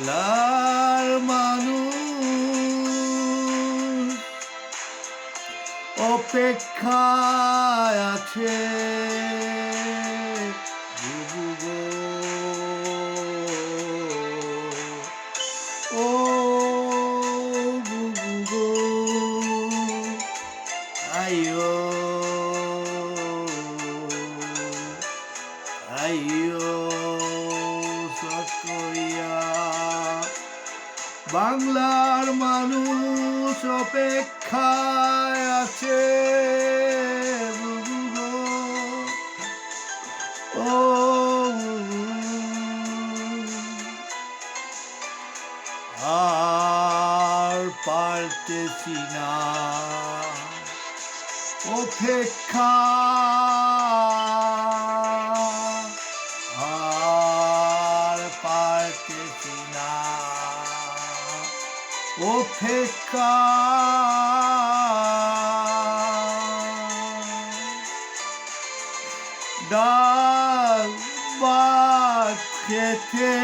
বাংলার মানুষ অপেক্ষায় আছে। বুবু গো বাংলার মানুষ অপেক্ষায় আছে ও। আর পারতেছি না অপেক্ষা অপেক্ষা। ডাল ভাত খেতে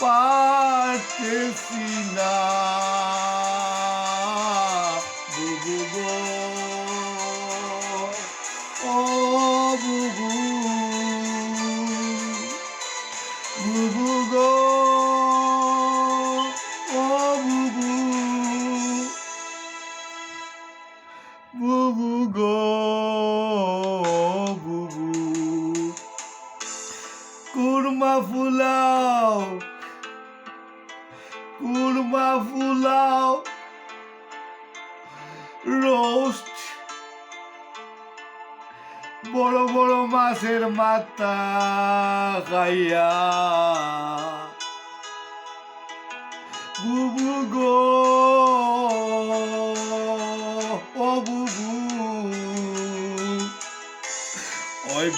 পারতেছি না। কুরমা ফুলাও কুরমা ফুলাও রোস্ট বড় বড় মাছের মাথা খাইয়া বুবু গো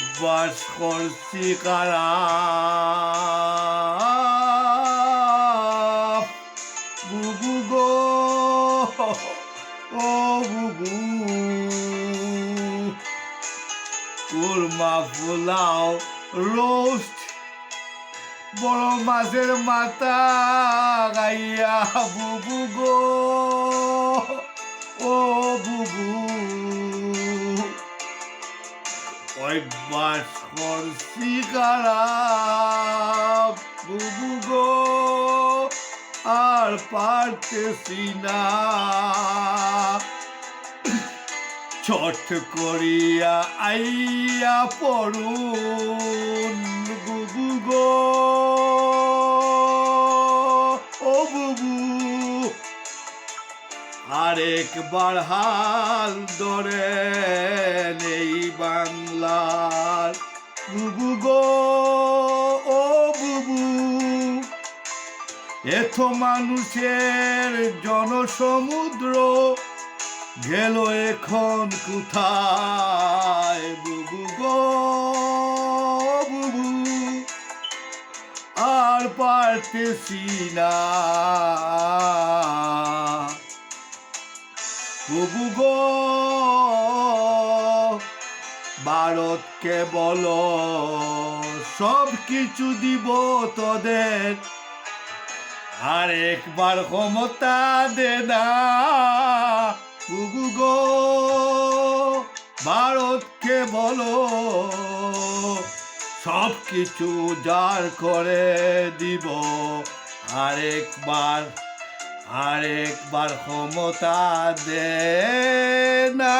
অভ্যাস করছি কারা? গো, ও বুবু। কুরমা পোলাও রোস্ট, বড় মাছের মাথা গাইয়া বুবু গো, ও বুবু। করছি কারা বুবু গো আর পারতেছি ছট করিয়া আইয়া পড়ুন বুবু গো ও বুবু আরেকবার হাল নেই বাংলার বুবু গো, ও বুবু এত মানুষের জনসমুদ্র, গেল এখন কোথায়? বুবু গো বুবু, আর পারতেছি না। বুবু গো ভারতকে বলো সব কিছু দিব তোদের। আর একবার ক্ষমতা দে না গো। ভারতকে বলো সব কিছু যার করে দিব। আরেকবার আরেকবার ক্ষমতা দে না।